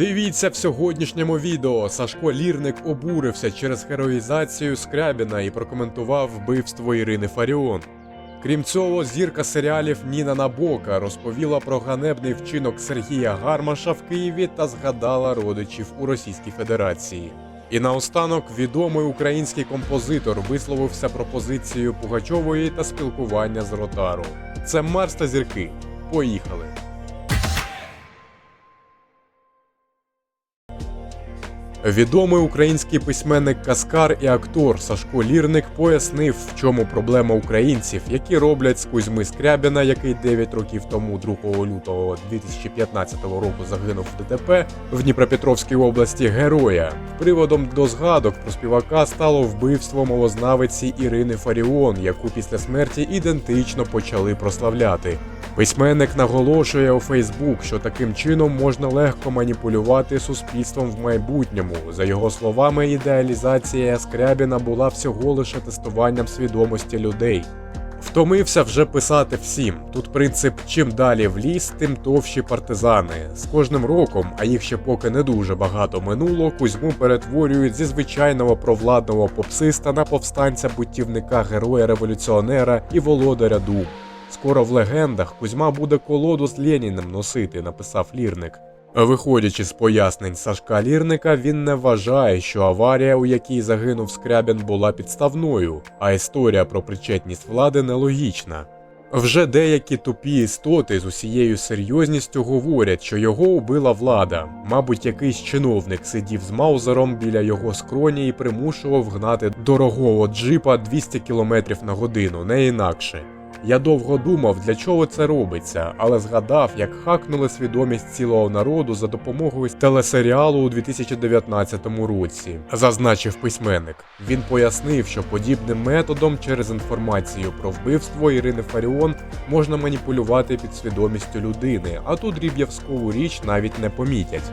Дивіться в сьогоднішньому відео. Сашко Лірник обурився через героїзацію Скрябіна і прокоментував вбивство Ірини Фаріон. Крім цього, зірка серіалів Ніна Набока розповіла про ганебний вчинок Сергія Гармаша в Києві та згадала родичів у Російській Федерації. І наостанок відомий український композитор висловився про позицію Пугачової та спілкування з Ротару. Це Марс та зірки. Поїхали! Відомий український письменник Каскар і актор Сашко Лірник пояснив, в чому проблема українців, які роблять з Кузьми Скрябіна, який 9 років тому, 2 лютого 2015 року, загинув в ДТП в Дніпропетровській області героя. Приводом до згадок про співака стало вбивство мовознавиці Ірини Фаріон, яку після смерті ідентично почали прославляти. Письменник наголошує у Фейсбук, що таким чином можна легко маніпулювати суспільством в майбутньому. За його словами, ідеалізація Скрябіна була всього лише тестуванням свідомості людей. Втомився вже писати всім. Тут принцип чим далі в ліс, тим товщі партизани. З кожним роком, а їх ще поки не дуже багато минуло, Кузьму перетворюють зі звичайного провладного попсиста на повстанця бутівника героя революціонера і володаря дум. Скоро в легендах Кузьма буде колоду з Леніним носити, написав Лірник. Виходячи з пояснень Сашка Лірника, він не вважає, що аварія, у якій загинув Скрябін, була підставною, а історія про причетність влади нелогічна. Вже деякі тупі істоти з усією серйозністю говорять, що його убила влада. Мабуть, якийсь чиновник сидів з маузером біля його скроні і примушував гнати дорогого джипа 200 км на годину, не інакше. Я довго думав, для чого це робиться, але згадав, як хакнули свідомість цілого народу за допомогою телесеріалу у 2019 році, зазначив письменник. Він пояснив, що подібним методом через інформацію про вбивство Ірини Фаріон можна маніпулювати підсвідомістю людини, а тут дріб'язкову річ навіть не помітять.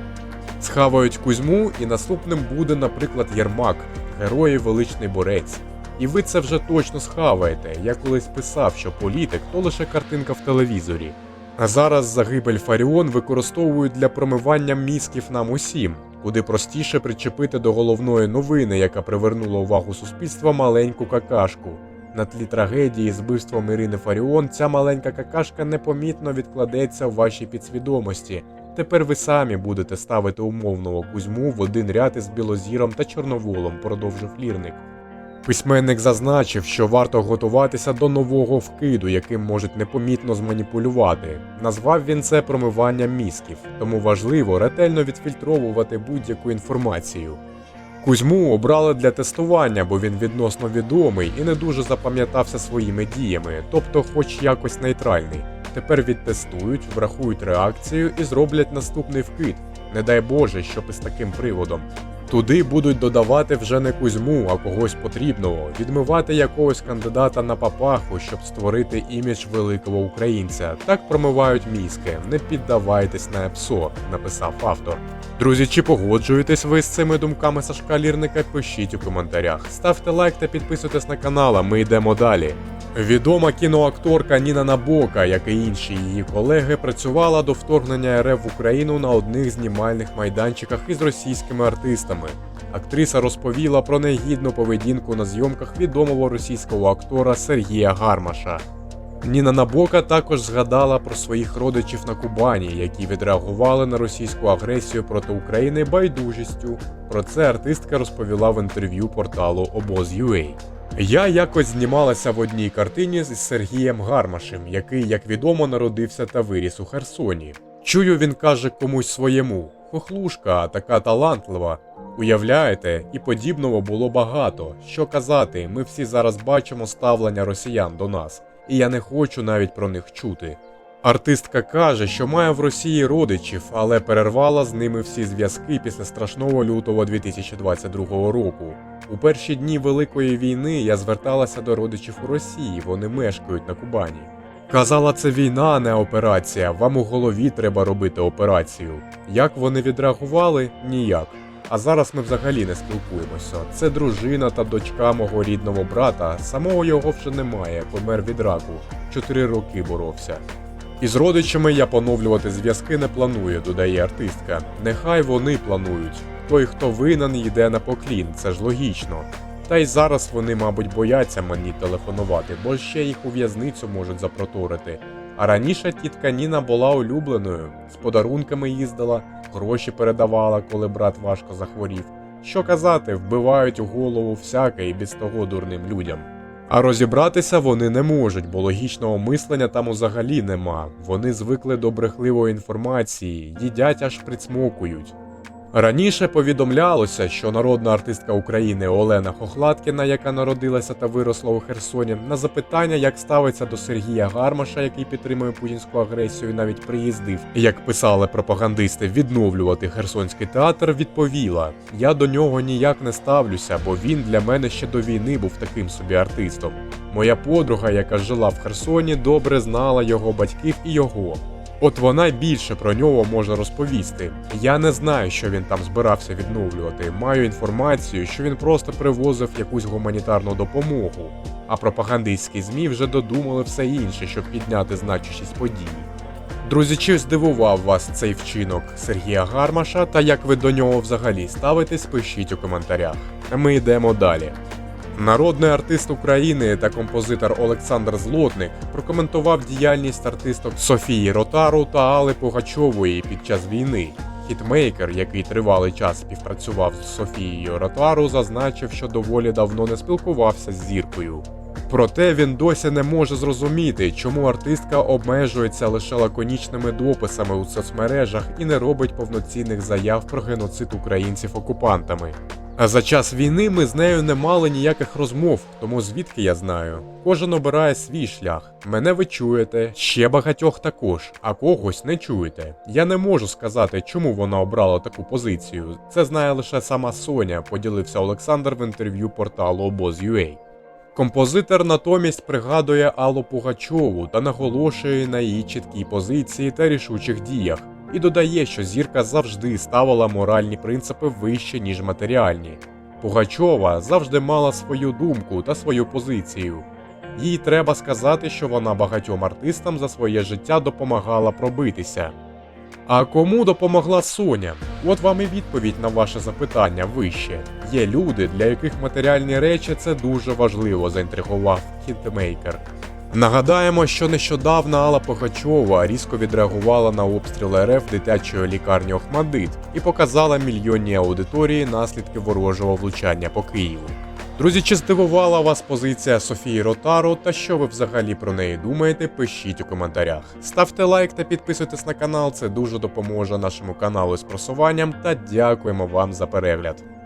Схавають Кузьму, і наступним буде, наприклад, Єрмак, герой і величний борець. І ви це вже точно схаваєте. Я колись писав, що політик то лише картинка в телевізорі. А зараз загибель Фаріон використовують для промивання мізків нам усім, куди простіше причепити до головної новини, яка привернула увагу суспільства маленьку какашку. На тлі трагедії з вбивством Ірини Фаріон ця маленька какашка непомітно відкладеться в вашій підсвідомості. Тепер ви самі будете ставити умовного Кузьму в один ряд із Білозіром та Чорноволом, продовжив лірник. Письменник зазначив, що варто готуватися до нового вкиду, яким можуть непомітно зманіпулювати. Назвав він це промивання мізків, тому важливо ретельно відфільтровувати будь-яку інформацію. Кузьму обрали для тестування, бо він відносно відомий і не дуже запам'ятався своїми діями, тобто, хоч якось нейтральний. Тепер відтестують, врахують реакцію і зроблять наступний вкид. Не дай Боже, щоб із таким приводом. Туди будуть додавати вже не Кузьму, а когось потрібного, відмивати якогось кандидата на папаху, щоб створити імідж великого українця. Так промивають мізки. Не піддавайтесь на ЕПСО, написав автор. Друзі, чи погоджуєтесь ви з цими думками Сашка Лірника? Пишіть у коментарях. Ставте лайк та підписуйтесь на канал, а ми йдемо далі. Відома кіноакторка Ніна Набока, як і інші її колеги, працювала до вторгнення РФ в Україну на одних знімальних майданчиках із російськими артистами. Актриса розповіла про негідну поведінку на зйомках відомого російського актора Сергія Гармаша. Ніна Набока також згадала про своїх родичів на Кубані, які відреагували на російську агресію проти України байдужістю. Про це артистка розповіла в інтерв'ю порталу Обоз.ua. Я якось знімалася в одній картині з Сергієм Гармашем, який, як відомо, народився та виріс у Херсоні. Чую, він каже комусь своєму: хохлушка, така талантлива. Уявляєте, і подібного було багато. Що казати, ми всі зараз бачимо ставлення росіян до нас, і я не хочу навіть про них чути. Артистка каже, що має в Росії родичів, але перервала з ними всі зв'язки після страшного лютого 2022 року. У перші дні Великої війни я зверталася до родичів у Росії, вони мешкають на Кубані. Казала, це війна, а не операція. Вам у голові треба робити операцію. Як вони відреагували? Ніяк. А зараз ми взагалі не спілкуємося. Це дружина та дочка мого рідного брата. Самого його вже немає, помер від раку. Чотири роки боровся. Із родичами я поновлювати зв'язки не планую, додає артистка. Нехай вони планують. Той, хто винен, йде на поклін, це ж логічно. Та й зараз вони, мабуть, бояться мені телефонувати, бо ще їх у в'язницю можуть запроторити. А раніше тітка Ніна була улюбленою, з подарунками їздила, гроші передавала, коли брат важко захворів. Що казати, вбивають у голову всяке і без того дурним людям. А розібратися вони не можуть, бо логічного мислення там взагалі нема. Вони звикли до брехливої інформації, їдять аж присмокують. Раніше повідомлялося, що народна артистка України Олена Хохлаткіна, яка народилася та виросла у Херсоні, на запитання, як ставиться до Сергія Гармаша, який підтримує путінську агресію, навіть приїздив, як писали пропагандисти, відновлювати Херсонський театр, відповіла: Я до нього ніяк не ставлюся, бо він для мене ще до війни був таким собі артистом. Моя подруга, яка жила в Херсоні, добре знала його батьків і його. От вона більше про нього може розповісти. Я не знаю, що він там збирався відновлювати. Маю інформацію, що він просто привозив якусь гуманітарну допомогу. А пропагандистські ЗМІ вже додумали все інше, щоб підняти значущість подій. Друзі, чи здивував вас цей вчинок Сергія Гармаша та як ви до нього взагалі ставитесь, пишіть у коментарях. Ми йдемо далі. Народний артист України та композитор Олександр Злотник прокоментував діяльність артисток Софії Ротару та Алли Пугачової під час війни. Хітмейкер, який тривалий час співпрацював з Софією Ротару, зазначив, що доволі давно не спілкувався з зіркою. Проте він досі не може зрозуміти, чому артистка обмежується лише лаконічними дописами у соцмережах і не робить повноцінних заяв про геноцид українців окупантами. А за час війни ми з нею не мали ніяких розмов, тому звідки я знаю. Кожен обирає свій шлях. Мене ви чуєте, ще багатьох також, а когось не чуєте. Я не можу сказати, чому вона обрала таку позицію. Це знає лише сама Соня, поділився Олександр в інтерв'ю порталу Обоз.ua. Композитор натомість пригадує Аллу Пугачову та наголошує на її чіткій позиції та рішучих діях, і додає, що зірка завжди ставила моральні принципи вище, ніж матеріальні. Пугачова завжди мала свою думку та свою позицію. Їй треба сказати, що вона багатьом артистам за своє життя допомагала пробитися. А кому допомогла Соня? От вам і відповідь на ваше запитання вище. Є люди, для яких матеріальні речі це дуже важливо, заінтригував хітмейкер. Нагадаємо, що нещодавно Алла Пугачова різко відреагувала на обстріл РФ дитячої лікарні Охмадит і показала мільйонній аудиторії наслідки ворожого влучання по Києву. Друзі, чи здивувала вас позиція Софії Ротару та що ви взагалі про неї думаєте? Пишіть у коментарях. Ставте лайк та підписуйтесь на канал, це дуже допоможе нашому каналу з просуванням та дякуємо вам за перегляд.